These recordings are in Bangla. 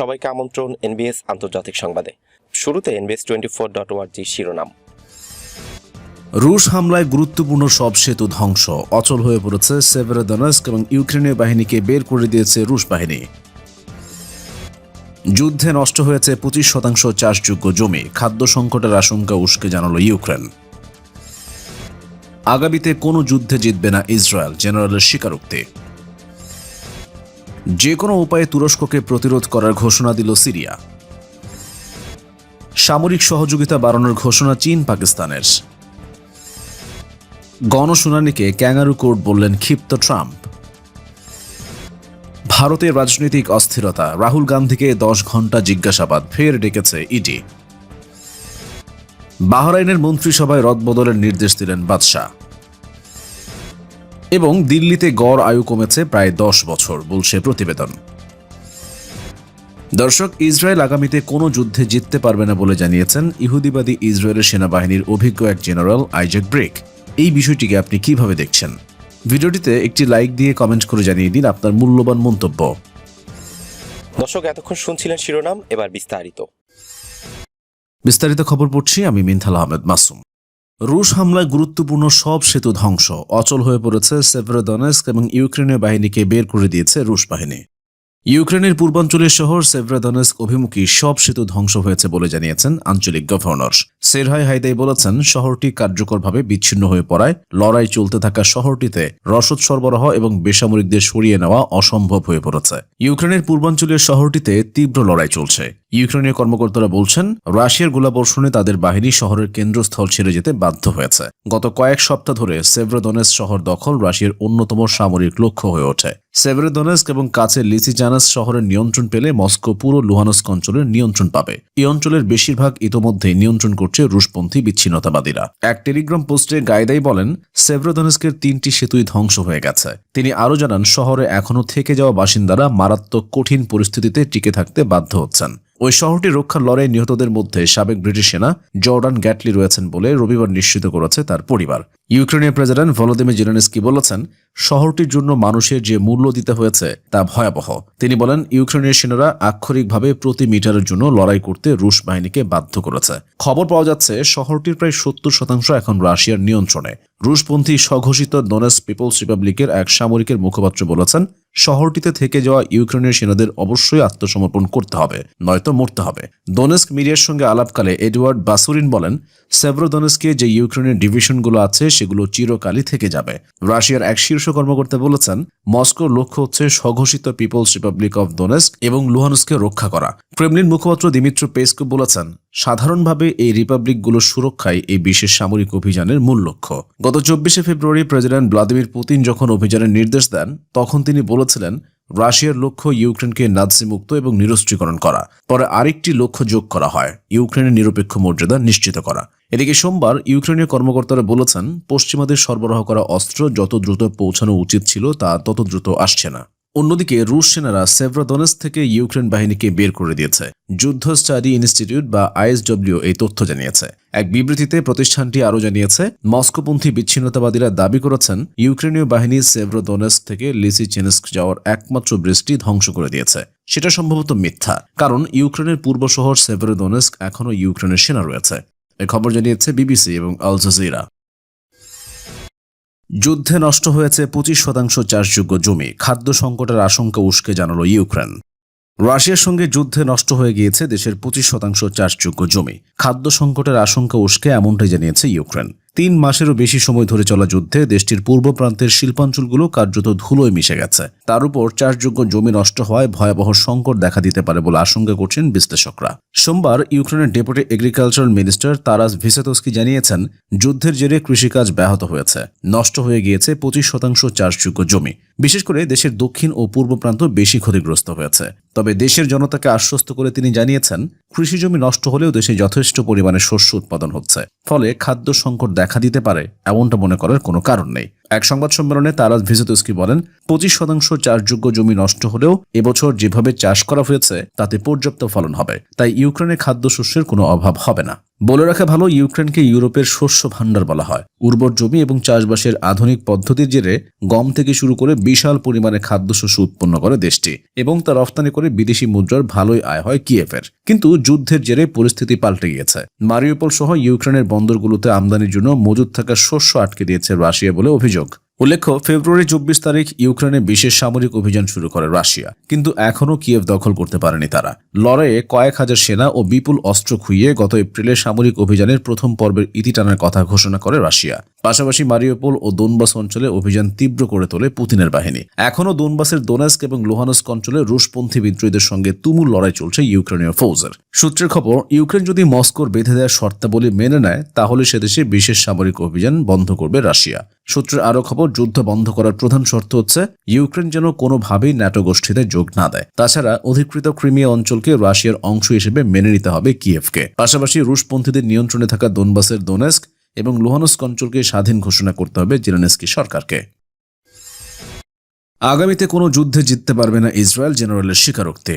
সবাইকে আমন্ত্রণ এনবিএস আন্তর্জাতিক সংবাদে। শুরুতে এনবিএস টোয়েন্টি ফোর ডট শিরোনাম। রুশ হামলায় গুরুত্বপূর্ণ সব সেতু ধ্বংস। অচল হয়ে পড়েছে সেভেরোদনস্ক এবং ইউক্রেনীয় বাহিনীকে বের করে দিয়েছে রুশ বাহিনী। যুদ্ধে নষ্ট হয়েছে পঁচিশ শতাংশ চাষযোগ্য জমি। খাদ্য সংকটের আশঙ্কা উস্কে জানাল ইউক্রেন। আগামীতে কোনো যুদ্ধে জিতবে না ইসরায়েল, জেনারেলের স্বীকারোক্তি। যে কোনো উপায়ে তুরস্ককে প্রতিরোধ করার ঘোষণা দিল সিরিয়া। সামরিক সহযোগিতা বাড়ানোর ঘোষণা চীন পাকিস্তানের। গণশুনানিকে ক্যাঙ্গারু কোর্ট বললেন ক্ষিপ্ত ট্রাম্প। ভারতের রাজনৈতিক অস্থিরতা, রাহুল গান্ধীকে দশ ঘণ্টা জিজ্ঞাসাবাদ, ফের ডেকেছে ইডি। বাহরাইনের মন্ত্রিসভায় রদবদলের নির্দেশ দিলেন বাদশাহ। এবং দিল্লিতে গড় আয়ু কমেছে প্রায় দশ বছর বলছে প্রতিবেদন। দর্শক ইসরায়েল আগামীতে কোনো যুদ্ধে জিততে পারবে না বলে জানিয়েছেন ইহুদিবাদী ইসরায়েলের সেনাবাহিনীর অভিজ্ঞ এক জেনারেল আইজাক ব্রেক। এই বিষয়টিকে আপনি কীভাবে দেখছেন? ভিডিওটিতে একটি লাইক দিয়ে কমেন্ট করে জানিয়ে দিন আপনার মূল্যবান মন্তব্য। দর্শক এতক্ষণ শুনছিলেন শিরোনাম এবার বিস্তারিত। বিস্তারিত খবর পড়ছি আমি মিনথাল আহমেদ মাসুম। রুশ হামলায় গুরুত্বপূর্ণ সব সেতু ধ্বংস। অচল হয়ে পড়েছে সেভরোদনেস্ক এবং ইউক্রেনীয় বাহিনীকে বের করে দিয়েছে রুশ বাহিনী। ইউক্রেনের পূর্বাঞ্চলের শহর সেভ্রাদনেস্ক অভিমুখী সব সেতু ধ্বংস হয়েছে বলে জানিয়েছেন আঞ্চলিক গভর্নর। সেরহাই হাইদাই বলেছেন, শহরটি কার্যকরভাবে বিচ্ছিন্ন হয়ে পড়ায় লড়াই চলতে থাকা শহরটিতে রসদ সরবরাহ এবং বেসামরিকদের সরিয়ে নেওয়া অসম্ভব হয়ে পড়েছে। ইউক্রেনের পূর্বাঞ্চলীয় শহরটিতে তীব্র লড়াই চলছে। ইউক্রেনীয় কর্মকর্তারা বলছেন, রাশিয়ার গোলাবর্ষণে তাদের বাহিনী শহরের কেন্দ্রস্থল ছেড়ে যেতে বাধ্য হয়েছে। গত কয়েক সপ্তাহ ধরে সেভ্রোদনেস শহর দখল রাশিয়ার অন্যতম সামরিক লক্ষ্য হয়ে ওঠে। সেভেরোদনেস্ক এবং কাছে লিসিজানাস শহরের নিয়ন্ত্রণ পেলে মস্কো পুরো লুহানস্ক অঞ্চলের নিয়ন্ত্রণ পাবে। এই অঞ্চলের বেশিরভাগ ইতোমধ্যেই নিয়ন্ত্রণ করছে রুশপন্থী বিচ্ছিন্নতাবাদীরা। এক টেলিগ্রাম পোস্টে গাইদাই বলেন, সেভ্রোদনেস্কের তিনটি সেতুই ধ্বংস হয়ে গেছে। তিনি আরও জানান, শহরে এখনও থেকে যাওয়া বাসিন্দারা মারাত্মক কঠিন পরিস্থিতিতে টিকে থাকতে বাধ্য হচ্ছেন। ওই শহরটি রক্ষার লড়াই নিহতদের মধ্যে সাবেক ব্রিটিশ সেনা জর্ডান গ্যাটলি রয়েছেন বলে রবিবার নিশ্চিত করেছে তার পরিবার। ইউক্রেনের প্রেসিডেন্ট ভলোদিমির জেলেনস্কি বলেছেন, শহরটির জন্য মানুষের যে মূল্য দিতে হয়েছে তা ভয়াবহ। তিনি বলেন, ইউক্রেনের সেনারা আক্ষরিকভাবে প্রতি মিটারের জন্য লড়াই করতে রুশ বাহিনীকে বাধ্য করেছে। খবর পাওয়া যাচ্ছে, শহরটির প্রায় সত্তর শতাংশ এখন রাশিয়ার নিয়ন্ত্রণে। রুশপন্থী স্বঘোষিত ডোনেস পিপলস রিপাবলিকের এক সামরিকের মুখপাত্র বলেছেন, শহরটিতে থেকে যাওয়া ইউক্রেনের সেনাদের অবশ্যই আত্মসমর্পণ করতে হবে, নয়তো মরতে হবে। দোনেস্ক মিডিয়ার সঙ্গে আলাপকালে এডওয়ার্ড বাসুরিন বলেন সেভ্রোদনেস্কে যে ইউক্রেনের ডিভিশনগুলো আছে সেগুলো চিরকালই থেকে যাবে। রাশিয়ার এক শীর্ষ কর্মকর্তা বলেছেন, মস্কোর লক্ষ্য হচ্ছে স্বঘোষিত পিপলস রিপাবলিক অব দোনেস্ক এবং লুহানস্কে রক্ষা করা। ক্রেমলিন মুখপাত্র দিমিত্র পেসকো বলেছেন, সাধারণভাবে এই রিপাবলিকগুলোর সুরক্ষাই এই বিশেষ সামরিক অভিযানের মূল লক্ষ্য। গত চব্বিশে ফেব্রুয়ারি প্রেসিডেন্ট ভ্লাদিমির পুতিন যখন অভিযানের নির্দেশ দেন, তখন তিনি বলেছিলেন রাশিয়ার লক্ষ্য ইউক্রেনকে নাৎসি মুক্ত এবং নিরস্ত্রীকরণ করা। পরে আরেকটি লক্ষ্য যোগ করা হয়, ইউক্রেনের নিরপেক্ষ মর্যাদা নিশ্চিত করা। এদিকে সোমবার ইউক্রেনীয় কর্মকর্তারা বলেছেন, পশ্চিমাদের সরবরাহ করা অস্ত্র যত দ্রুত পৌঁছানো উচিত ছিল, তা তত দ্রুত আসছে না। অন্যদিকে রুশ সেনারা সেভ্রাদনেস থেকে ইউক্রেন বাহিনীকে বের করে দিয়েছে। যুদ্ধ স্টাডি ইনস্টিটিউট বা আইএসডব্লিউ এই তথ্য জানিয়েছে। এক বিবৃতিতে প্রতিষ্ঠানটি আরও জানিয়েছে, মস্কোপন্থী বিচ্ছিন্নতাবাদীরা দাবি করেছেন, ইউক্রেনীয় বাহিনী সেভ্রোদনেস্ক থেকে লিসিচেনস্ক যাওয়ার একমাত্র ব্রিজটি ধ্বংস করে দিয়েছে। সেটা সম্ভবত মিথ্যা, কারণ ইউক্রেনের পূর্ব শহর সেভ্রোদনেস্ক এখনও ইউক্রেনের সেনা রয়েছে। এ খবর জানিয়েছে বিবিসি এবং আল জাজিরা। যুদ্ধে নষ্ট হয়েছে পঁচিশ শতাংশ চাষযোগ্য জমি। খাদ্য সংকটের আশঙ্কা উস্কে জানাল ইউক্রেন। রাশিয়ার সঙ্গে যুদ্ধে নষ্ট হয়ে গিয়েছে দেশের পঁচিশ শতাংশ চাষযোগ্য জমি। খাদ্য সংকটের আশঙ্কা উস্কে, এমনটাই জানিয়েছে ইউক্রেন। তিন মাসেরও বেশি সময় ধরে চলা যুদ্ধে দেশটির পূর্ব প্রান্তের শিল্পাঞ্চলগুলো কার্যত ধুলোয় মিশে গেছে। তার উপর চাষযোগ্য জমি নষ্ট হওয়ায় ভয়াবহ সংকট দেখা দিতে পারে বলে আশঙ্কা করছেন বিশ্লেষকরা। সোমবার ইউক্রেনের deputy agricultural minister Taras Vysotskyi জানিয়েছেন, যুদ্ধের জেরে কৃষিকাজ ব্যাহত হয়েছে। নষ্ট হয়ে গিয়েছে পঁচিশ শতাংশ চাষযোগ্য জমি। বিশেষ করে দেশের দক্ষিণ ও পূর্ব প্রান্ত বেশি ক্ষতিগ্রস্ত হয়েছে। তবে দেশের জনতাকে আশ্বস্ত করে তিনি জানিয়েছেন, কৃষি জমি নষ্ট হলেও দেশে যথেষ্ট পরিমাণে শস্য উৎপাদন হচ্ছে। ফলে খাদ্য সংকট দেখা দিতে পারে, এমনটা মনে করার কোনো কারণ নেই। এক সংবাদ সম্মেলনে তারাজ ভিজেতস্কি বলেন, পঁচিশ শতাংশ চাষযোগ্য জমি নষ্ট হলেও এবছর যেভাবে চাষ করা হয়েছে, তাতে পর্যাপ্ত ফলন হবে। তাই ইউক্রেনে খাদ্যশস্যের কোনো অভাব হবে না। বলে রাখা ভালো, ইউক্রেনকে ইউরোপের শস্য ভাণ্ডার বলা হয়। উর্বর জমি এবং চাষবাসের আধুনিক পদ্ধতির জেরে গম থেকে শুরু করে বিশাল পরিমাণে খাদ্যশস্য উৎপন্ন করে দেশটি, এবং তা রফতানি করে বিদেশি মুদ্রার ভালোই আয় হয় কিয়েফের কিন্তু যুদ্ধের জেরে পরিস্থিতি পাল্টে গিয়েছে। মারিওপল সহ ইউক্রেনের বন্দরগুলোতে আমদানির জন্য মজুদ থাকা শস্য আটকে দিয়েছে রাশিয়া বলে অভিযোগ। উল্লেখ্য, ফেব্রুয়ারি চব্বিশ তারিখ ইউক্রেনে বিশেষ সামরিক অভিযান শুরু করে রাশিয়া। কিন্তু এখনও কিয়েভ দখল করতে পারেনি তারা। লড়াইয়ে কয়েক হাজার সেনা ও বিপুল অস্ত্র খুইয়ে গত এপ্রিলে সামরিক অভিযানের প্রথম পর্বের ইতি টানার কথা ঘোষণা করে রাশিয়া। পাশাপাশি মারিওপোল ও দোনবাস অঞ্চলে অভিযান তীব্র করে তোলে পুতিনের বাহিনী। এখনও দোনবাসের দোনেস্ক এবং লোহানস্ক অঞ্চলে রুশপন্থী বিদ্রোহীদের সঙ্গে তুমুল লড়াই চলছে ইউক্রেনীয় ফৌজের। সূত্রের খবর, ইউক্রেন যদি মস্কোর বেঁধে দেওয়ার শর্তাবলী মেনে নেয়, তাহলে সে দেশে বিশেষ সামরিক অভিযান বন্ধ করবে রাশিয়া। সূত্রের আরও খবর, যুদ্ধ বন্ধ করার প্রধান শর্ত হচ্ছে ইউক্রেন যেন কোনোভাবেই ন্যাটো গোষ্ঠীতে যোগ না দেয়। তাছাড়া অধিকৃত ক্রিমিয়া অঞ্চলকে রাশিয়ার অংশ হিসেবে মেনে নিতে হবে কিয়েভকে। পাশাপাশি রুশপন্থীদের নিয়ন্ত্রণে থাকা দোনবাসের দোনেস্ক এবং লুহানস্ক অঞ্চলকে স্বাধীন ঘোষণা করতে হবে জেলেনস্কি সরকারকে। আগামীতে কোনো যুদ্ধে জিততে পারবে না ইসরায়েল জেনারেলের স্বীকারোক্তি।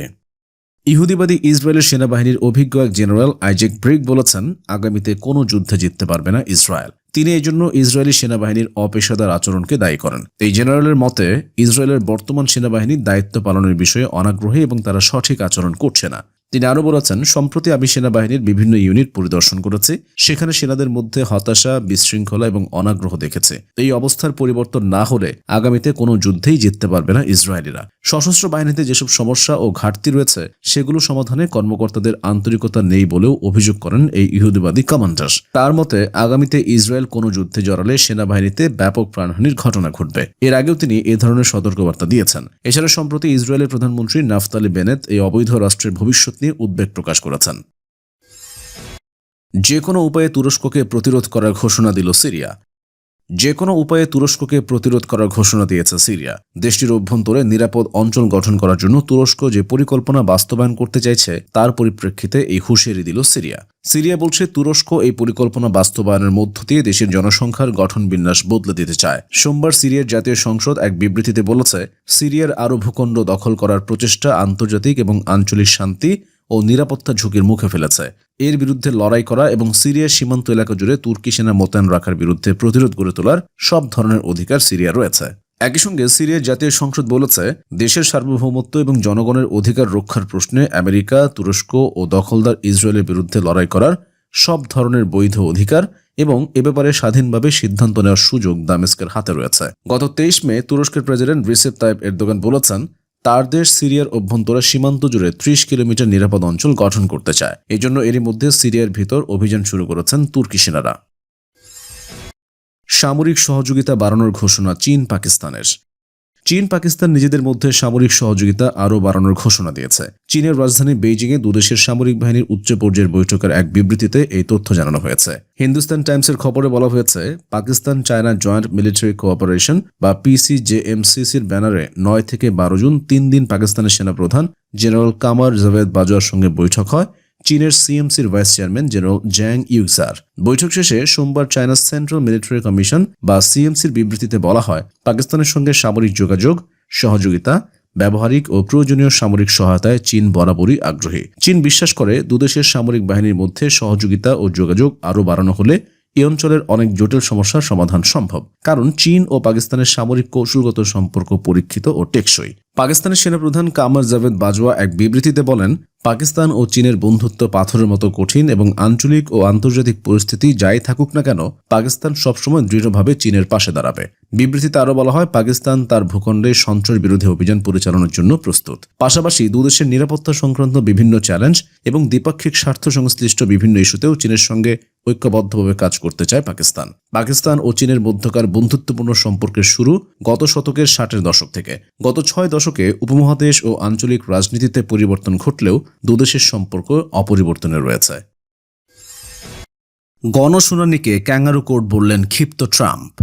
ইহুদিবাদী ইসরায়েলের সেনাবাহিনীর অভিজ্ঞ এক জেনারেল আইজেক ব্রিক বলেছেন, আগামীতে কোনো যুদ্ধে জিততে পারবে না ইসরায়েল। তিনি এই জন্য ইসরায়েলি সেনাবাহিনীর অপেশাদার আচরণকে দায়ী করেন। এই জেনারেলের মতে, ইসরায়েলের বর্তমান সেনাবাহিনী দায়িত্ব পালনের বিষয়ে অনাগ্রহী এবং তারা সঠিক আচরণ করছে না। তিনি আরও বলেছেন, সম্প্রতি আমি সেনাবাহিনীর বিভিন্ন ইউনিট পরিদর্শন করেছি, সেখানে সেনাদের মধ্যে হতাশা, বিশৃঙ্খলা এবং অনাগ্রহ দেখেছে। এই অবস্থার পরিবর্তন না হলে আগামীতে কোনো যুদ্ধেই জিততে পারবে না ইসরায়েলিরা। সশস্ত্র বাহিনীতে যেসব সমস্যা ও ঘাটতি রয়েছে, সেগুলো সমাধানে কর্মকর্তাদের আন্তরিকতা নেই বলেও অভিযোগ করেন এই ইহুদিবাদী কমান্ডার। তার মতে, আগামীতে ইসরায়েল কোনো যুদ্ধে জড়ালে সেনাবাহিনীতে ব্যাপক প্রাণহানির ঘটনা ঘটবে। এর আগেও তিনি এ ধরনের সতর্কবার্তা দিয়েছেন। এছাড়া সম্প্রতি ইসরায়েলের প্রধানমন্ত্রী নাফতালি বেনেত এই অবৈধ রাষ্ট্রের ভবিষ্যৎ নিয়ে উদ্বেগ প্রকাশ করেছেন। যে কোনো উপায়ে তুরস্ককে প্রতিরোধ করার ঘোষণা দিল সিরিয়া। যে কোনো উপায়ে তুরস্ককে প্রতিরোধ করার ঘোষণা দিয়েছে সিরিয়া। দেশটির অভ্যন্তরে নিরাপদ অঞ্চল গঠন করার জন্য তুরস্ক যে পরিকল্পনা বাস্তবায়ন করতে চাইছে, তার পরিপ্রেক্ষিতে এই হুঁশিয়ারি দিল সিরিয়া। সিরিয়া বলছে, তুরস্ক এই পরিকল্পনা বাস্তবায়নের মধ্য দিয়ে দেশের জনসংখ্যার গঠন বিন্যাস বদলে দিতে চায়। সোমবার সিরিয়ার জাতীয় সংসদ এক বিবৃতিতে বলেছে, সিরিয়ার আরও ভূখণ্ড দখল করার প্রচেষ্টা আন্তর্জাতিক এবং আঞ্চলিক শান্তি ও নিরাপত্তা ঝুঁকির মুখে ফেলেছে। এর বিরুদ্ধে লড়াই করা এবং সিরিয়ার সীমান্ত এলাকা জুড়ে তুর্কি সেনা মোতায়েন রাখার বিরুদ্ধে প্রতিরোধ গড়ে তোলার সব ধরনের অধিকার সিরিয়া রয়েছে। একই সঙ্গে সিরিয়ার জাতীয় সংসদ বলেছে, দেশের সার্বভৌমত্ব এবং জনগণের অধিকার রক্ষার প্রশ্নে আমেরিকা, তুরস্ক ও দখলদার ইসরায়েলের বিরুদ্ধে লড়াই করার সব ধরনের বৈধ অধিকার এবং এ ব্যাপারে স্বাধীনভাবে সিদ্ধান্ত নেওয়ার সুযোগ দামেস্কের হাতে রয়েছে। গত তেইশ মে তুরস্কের প্রেসিডেন্ট রিসেপ তাইব এরদোগান বলেছেন তার দেশ সিরিয়ার অভ্যন্তরে সীমান্ত জুড়ে ত্রিশ কিলোমিটার নিরাপদ অঞ্চল গঠন করতে চায়। এজন্য জন্য এরই মধ্যে সিরিয়ার ভিতর অভিযান শুরু করেছেন তুর্কি সেনারা। সামরিক সহযোগিতা বাড়ানোর ঘোষণা চীন পাকিস্তানের চীন, পাকিস্তান নিজেদের মধ্যে সামরিক সহযোগিতা আরও বাড়ানোর ঘোষণা দিয়েছে। চীনের রাজধানী বেইজিংয়ে দুদেশের সামরিক বাহিনীর উচ্চ পর্যায়ের বৈঠকের এক বিবৃতিতে এই তথ্য জানানো হয়েছে। হিন্দুস্তান টাইমসের খবরে বলা হয়েছে, Pakistan, China joint military cooperation বা পিসিজেএমসিসির ব্যানারে নয় থেকে বারো জুন তিন দিন পাকিস্তানের সেনাপ্রধান জেনারেল কামার জাভেদ বাজোয়ার সঙ্গে বৈঠক হয়। চীনের সিএমসির ভাইস চেয়ারম্যান জেনারেল জ্যাং ইউজার বৈঠক শেষে সোমবার চায়না সেন্ট্রাল মিলিটারি কমিশন বা সিএমসির বিবৃতিতে বলা হয়, পাকিস্তানের সঙ্গে সামরিক যোগাযোগ, সহযোগিতা, ব্যবহারিক ও প্রয়োজনীয় সামরিক সহায়তায় চীন বরাবরই আগ্রহী। চীন বিশ্বাস করে দুদেশের সামরিক বাহিনীর মধ্যে সহযোগিতা ও যোগাযোগ আরও বাড়ানো হলে এই অঞ্চলের অনেক জটিল সমস্যার সমাধান সম্ভব, কারণ চীন ও পাকিস্তানের সামরিক কৌশলগত সম্পর্ক পরীক্ষিত ও টেকসই। পাকিস্তানের সেনাপ্রধান কামার জাভেদ বাজওয়া এক বিবৃতিতে বলেন, পাকিস্তান ও চীনের বন্ধুত্ব পাথরের মতো কঠিন এবং আঞ্চলিক ও আন্তর্জাতিক পরিস্থিতি যাই থাকুক না কেন, পাকিস্তান সবসময় দৃঢ়ভাবে চীনের পাশে দাঁড়াবে। বিবৃতিতে আরও বলা হয়, পাকিস্তান তার ভূখণ্ডে সন্ত্রাস বিরোধী অভিযান পরিচালনার জন্য প্রস্তুত। পাশাপাশি দুদেশের নিরাপত্তা সংক্রান্ত বিভিন্ন চ্যালেঞ্জ এবং দ্বিপাক্ষিক স্বার্থ সংশ্লিষ্ট বিভিন্ন ইস্যুতেও চীনের সঙ্গে ঐক্যবদ্ধভাবে কাজ করতে চায় পাকিস্তান। পাকিস্তান ও চীনের মধ্যকার বন্ধুত্বপূর্ণ সম্পর্কের শুরু গত শতকের ষাটের দশক থেকে। গত ছয় দশকে উপমহাদেশ ও আঞ্চলিক রাজনীতিতে পরিবর্তন ঘটলেও দুদেশের সম্পর্ক অপরিবর্তনে রয়েছে। গণশুনানিকে ক্যাঙ্গারু কোর্ট বললেন ক্ষিপ্ত ট্রাম্প।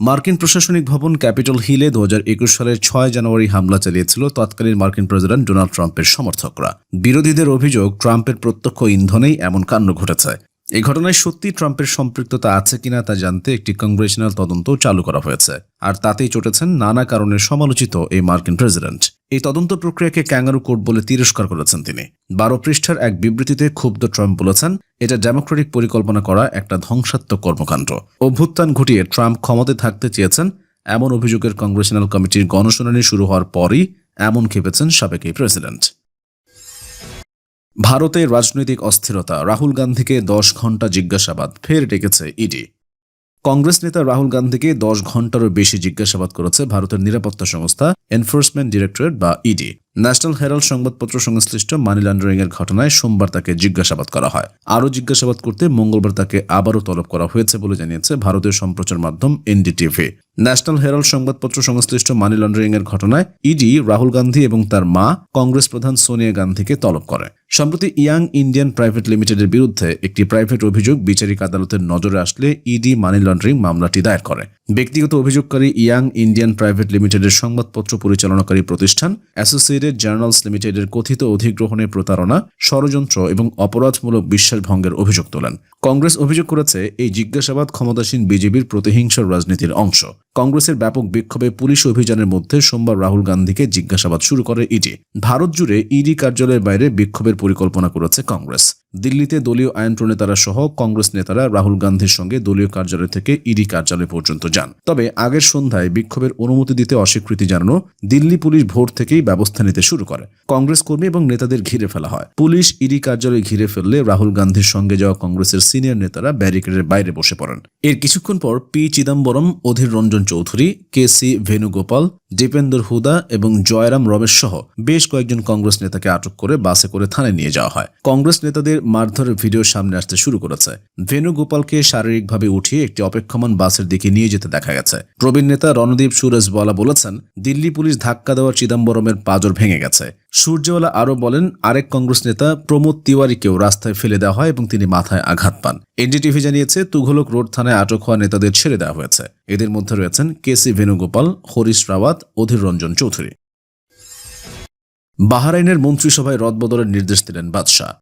মার্কিন প্রশাসনিক ভবন ক্যাপিটল হিলে দু হাজার একুশ সালের ছয় জানুয়ারি হামলা চালিয়েছিল তৎকালীন মার্কিন প্রেসিডেন্ট ডোনাল্ড ট্রাম্পের সমর্থকরা। বিরোধীদের অভিযোগ, ট্রাম্পের প্রত্যক্ষ ইন্ধনেই এমন কাণ্ড ঘটেছে। এই ঘটনায় সত্যি ট্রাম্পের সম্পৃক্ততা আছে কিনা তা জানতে একটি কংগ্রেশনাল তদন্ত চালু করা হয়েছে। আর তাতেই চটেছেন নানা কারণে সমালোচিত এই মার্কিন প্রেসিডেন্ট। এই তদন্ত প্রক্রিয়াকে ক্যাঙ্গারু কোর্ট বলে তিরস্কার করেছেন তিনি। বারো পৃষ্ঠার এক বিবৃতিতে ক্ষুব্ধ ট্রাম্প বলেছেন, এটা ডেমোক্রেটিক পরিকল্পনা করা একটা ধ্বংসাত্মক কর্মকাণ্ড। অভ্যুত্থান ঘটিয়ে ট্রাম্প ক্ষমতায় থাকতে চেয়েছেন, এমন অভিযোগের কংগ্রেশনাল কমিটির গণশুনানি শুরু হওয়ার পরই এমন খেপেছেন সাবেক এই প্রেসিডেন্ট। ভারতের রাজনৈতিক অস্থিরতা, রাহুল গান্ধীকে দশ ঘণ্টা জিজ্ঞাসাবাদ, ফের ডেকেছে ইডি। কংগ্রেস নেতা রাহুল গান্ধীকে দশ ঘন্টারও বেশি জিজ্ঞাসাবাদ করেছে ভারতের নিরাপত্তা সংস্থা, এনফোর্সমেন্ট ডিরেক্টরেট বা ইডি। ন্যাশনাল হেরাল্ড সংবাদপত্র সংশ্লিষ্ট মানি লন্ডারিং এর ঘটনায় সোমবার তাকে জিজ্ঞাসাবাদ করা হয়। আরও জিজ্ঞাসাবাদ করতে মঙ্গলবার তাকে আবারও তলব করা হয়েছে বলে জানিয়েছে ভারতীয় সম্প্রচার মাধ্যম এনডিটিভি। ন্যাশনাল হেরাল্ড সংবাদপত্র সংশ্লিষ্ট মানি লন্ডারিং এর ঘটনায় ইডি, রাহুল গান্ধী এবং তার মা, কংগ্রেস প্রধান সোনিয়া গান্ধীকে তলব করে। সম্প্রতি ইয়াং ইন্ডিয়ান প্রাইভেট লিমিটেডের বিরুদ্ধে একটি প্রাইভেট অভিযোগ বিচারিক আদালতের নজরে আসলে ইডি মানি লন্ডারিং মামলাটি দায়ের করে। ব্যক্তিগত অভিযোগকারী ইয়াং ইন্ডিয়ান প্রাইভেট লিমিটেডের সংবাদপত্র পরিচালনাকারী প্রতিষ্ঠান অ্যাসোসিয়েটেড জার্নালস লিমিটেডের কথিত অধিগ্রহণে প্রতারণা, ষড়যন্ত্র এবং অপরাধমূলক বিশ্বাসভঙ্গের অভিযোগ তোলেন। কংগ্রেস অভিযোগ করেছে, এই জিজ্ঞাসাবাদ ক্ষমতাসীন বিজেপির প্রতিহিংসার রাজনীতির অংশ। কংগ্রেসের ব্যাপক বিক্ষোভে পুলিশ অভিযানের মধ্যে সোমবার রাহুল গান্ধীকে জিজ্ঞাসাবাদ শুরু করে ইডি। ভারত জুড়ে ইডি কার্যালয়ের বাইরে বিক্ষোভের পরিকল্পনা করেছে কংগ্রেস। দিল্লিতে দলীয় আইন প্রণেতারা সহ কংগ্রেস নেতারা রাহুল গান্ধীর সঙ্গে দলীয় কার্যালয় থেকে ইডি কার্যালয় পর্যন্ত যান। তবে আগের সন্ধ্যায় বিক্ষোভের অনুমতি দিতে অস্বীকৃতি জানানো দিল্লি পুলিশ ভোর থেকেই ব্যবস্থা নিতে শুরু করে। কংগ্রেস কর্মী এবং নেতাদের ঘিরে ফেলা হয়। পুলিশ ইডি কার্যালয় ঘিরে ফেললে রাহুল গান্ধীর সঙ্গে যাওয়া কংগ্রেসের সিনিয়র নেতারা ব্যারিকেডের বাইরে বসে পড়েন। এর কিছুক্ষণ পর P Chidambaram, Adhir Ranjan Chowdhury, K C Venugopal Deepender Hooda এবং জয়রাম রমেশ সহ বেশ কয়েকজন কংগ্রেস নেতাকে আটক করে বাসে করে থানায় নিয়ে যাওয়া হয়। কংগ্রেস নেতাদের মারধরের ভিডিও সামনে আসতে শুরু করেছে। ভেনুগোপালকে শারীরিকভাবে উঠিয়ে একটি অপেক্ষমান বাসের দিকে নিয়ে যেতে দেখা গেছে। প্রবীণ নেতা রণদীপ সুরেশওয়ালা বলেছেন, দিল্লি পুলিশ ধাক্কা দেওয়া চিদম্বরমের পাজর ভেঙে গেছে। সূর্যওয়ালা আরও বলেন, আরেক কংগ্রেস নেতা প্রমোদ তিওয়ারিকেও রাস্তায় ফেলে দেওয়া হয় এবং তিনি মাথায় আঘাত পান। এনডিটিভি জানিয়েছে, তুঘলক রোড থানায় আটক হওয়া নেতাদের ছেড়ে দেওয়া হয়েছে। এদের মধ্যে রয়েছেন কে সি ভেনুগোপাল হরিশ রাওয়াত, অধীর রঞ্জন চৌধুরী। বাহরাইনের মন্ত্রিসভায় রদবদলের নির্দেশ দিলেন বাদশাহ।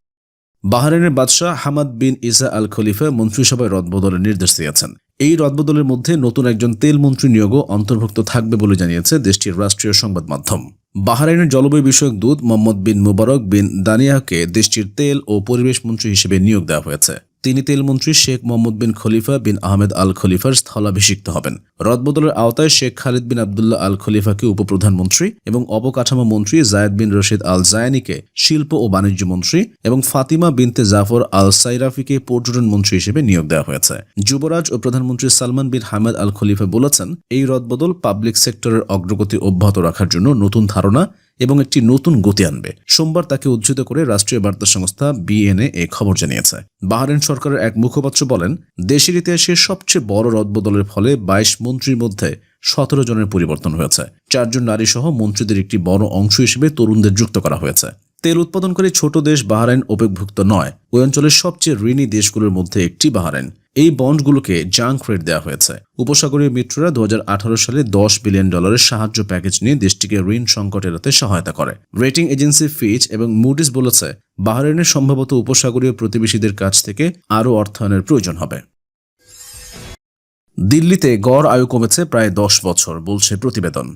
বাহরাইনের বাদশাহ হামাদ বিন ইসা আল খলিফা মন্ত্রিসভায় রদবদলের নির্দেশ দিয়েছেন। এই রদবদলের মধ্যে নতুন একজন তেল মন্ত্রী নিয়োগও অন্তর্ভুক্ত থাকবে বলে জানিয়েছে দেশটির রাষ্ট্রীয় সংবাদ মাধ্যম। বাহরাইনের জলবায়ু বিষয়ক দূত মোহাম্মদ বিন মুবারক বিন দানিয়াকে দেশটির তেল ও পরিবেশ মন্ত্রী হিসেবে নিয়োগ দেওয়া হয়েছে। তিনি তেলমন্ত্রী শেখ মোহাম্মদ বিন খলিফা বিন আহমেদ আল খলিফার স্থলাভিষিক্ত হবেন। রদবদলের আওতায় শেখ খালিদ বিন আবদুল্লাহ আল খলিফাকে উপপ্রধানমন্ত্রী এবং অবকাঠামো মন্ত্রী জায়দ বিন রশিদ আল জায়ানিকে শিল্প ও বাণিজ্য মন্ত্রী এবং ফাতিমা বিনতে জাফর আল সাইরাফিকে পর্যটন মন্ত্রী হিসেবে নিয়োগ দেওয়া হয়েছে। যুবরাজ ও প্রধানমন্ত্রী সালমান বিন হামেদ আল খলিফা বলেছেন, এই রদবদল পাবলিক সেক্টরের অগ্রগতি অব্যাহত রাখার জন্য নতুন ধারণা এবং একটি নতুন গতি আনবে। সোমবার তাকে উদ্ধৃত করে রাষ্ট্রীয় বার্তা সংস্থা বিএনএ এ খবর জানিয়েছে। বাহরেন সরকারের এক মুখপাত্র বলেন, দেশের ইতিহাসে সবচেয়ে বড় রদবদলের ফলে বাইশ মন্ত্রীর মধ্যে সতেরো জনের পরিবর্তন হয়েছে। চারজন নারী সহ মন্ত্রীদের একটি বড় অংশ হিসেবে তরুণদের যুক্ত করা হয়েছে। তেল উৎপাদনকারী ছোট দেশ বাহরাইন ওপেকভুক্ত নয়। ওই অঞ্চলের সবচেয়ে ঋণী দেশগুলোর মধ্যে একটি বাহরাইন। এই বন্ডগুলোকে জাঙ্ক রেট দেওয়া হয়েছে। উপসাগরীয় মিত্ররা দুহাজার আঠারো সালে দশ বিলিয়ন ডলারের সাহায্য প্যাকেজ নিয়ে দেশটিকে ঋণ সংকট এড়াতে সহায়তা করে। রেটিং এজেন্সি ফিচ এবং মুডিস বলেছে বাহরাইনের সম্ভবত উপসাগরীয় প্রতিবেশীদের কাছ থেকে আরও অর্থায়নের প্রয়োজন হবে। দিল্লিতে গড় আয়ু কমেছে প্রায় দশ বছর, বলছে প্রতিবেদন।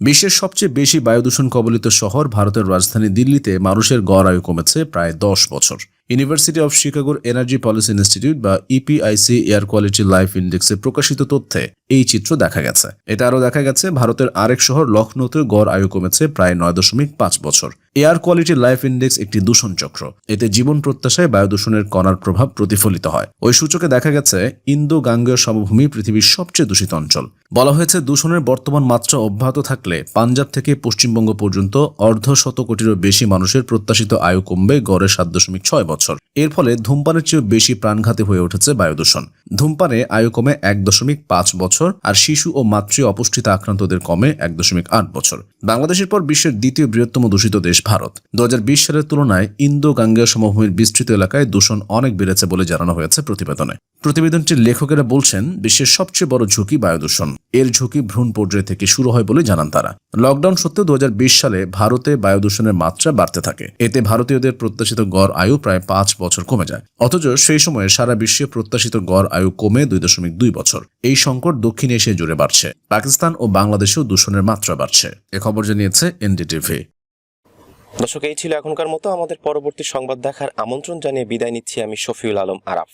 বিশ্বের সবচেয়ে বেশি বায়ুদূষণ কবলিত শহর ভারতের রাজধানী দিল্লিতে মানুষের গড় আয়ু কমেছে প্রায় দশ বছর। ইউনিভার্সিটি অফ শিকাগোর এনার্জি পলিসি ইনস্টিটিউট বা ইপিআইসি এয়ার কোয়ালিটি লাইফ ইন্ডেক্সে প্রকাশিত তথ্যে এই চিত্র দেখা গেছে। এটা আরও দেখা গেছে, ভারতের আরেক শহর লখনৌতে গড় আয়ু কমেছে প্রায় নয় দশমিক পাঁচ বছর। এয়ার কোয়ালিটি লাইফ ইন্ডেক্স একটি দূষণ চক্র। এতে জীবন প্রত্যাশায় বায়ু দূষণের কণার প্রভাব প্রতিফলিত হয়। ওই সূচকে দেখা গেছে ইন্দো গাঙ্গেয় সমভূমি পৃথিবীর সবচেয়ে দূষিত অঞ্চল। বলা হয়েছে, দূষণের বর্তমান মাত্রা অব্যাহত থাকলে পাঞ্জাব থেকে পশ্চিমবঙ্গ পর্যন্ত অর্ধ শত কোটিরও বেশি মানুষের প্রত্যাশিত আয়ু কমবে গড়ে সাত দশমিক ছয় বছর। এর ফলে ধূমপানের চেয়ে বেশি প্রাণঘাতী হয়ে উঠেছে বায়ু দূষণ ধূমপানে আয়ু কমে এক দশমিক পাঁচ বছর আর শিশু ও মাতৃ অপুষ্টিতে আক্রান্তদের কমে এক দশমিক আট বছর। বাংলাদেশের পর বিশ্বের দ্বিতীয় বৃহত্তম দূষিত দেশ ভারত। দু হাজার বিশ সালের তুলনায় ইন্দো গাঙ্গেয় সমভূমির বিস্তৃত এলাকায় দূষণ অনেক বেড়েছে বলে জানানো হয়েছে প্রতিবেদনে। প্রতিবেদনটির লেখকেরা বলছেন, বিশ্বের সবচেয়ে বড় ঝুঁকি বায়ু দূষণ এর ঝুঁকি ভ্রূণ পর্যায় থেকে শুরু হয় বলে জানান তারা। লকডাউন সত্ত্বেও দু সালে ভারতে বায়ু দূষণের মাত্রা বাড়তে থাকে। এতে ভারতীয়দের প্রত্যাশিত গড় আয়ু প্রায় পাঁচ বছর কমে যায়। অথচ সেই সময়ে সারা বিশ্বে প্রত্যাশিত গড় আয়ু কমে দুই দশমিক দুই বছর। এই সংকট দক্ষিণ এশিয়া জুড়ে বাড়ছে। পাকিস্তান ও বাংলাদেশেও দূষণের মাত্রা বাড়ছে। এ খবর জানিয়েছে এনডিটিভি। দর্শক, এই ছিল এখনকার মতো। আমাদের পরবর্তী সংবাদ দেখার আমন্ত্রণ জানিয়ে বিদায় নিচ্ছি আমি শফিউল আলম আরাফ।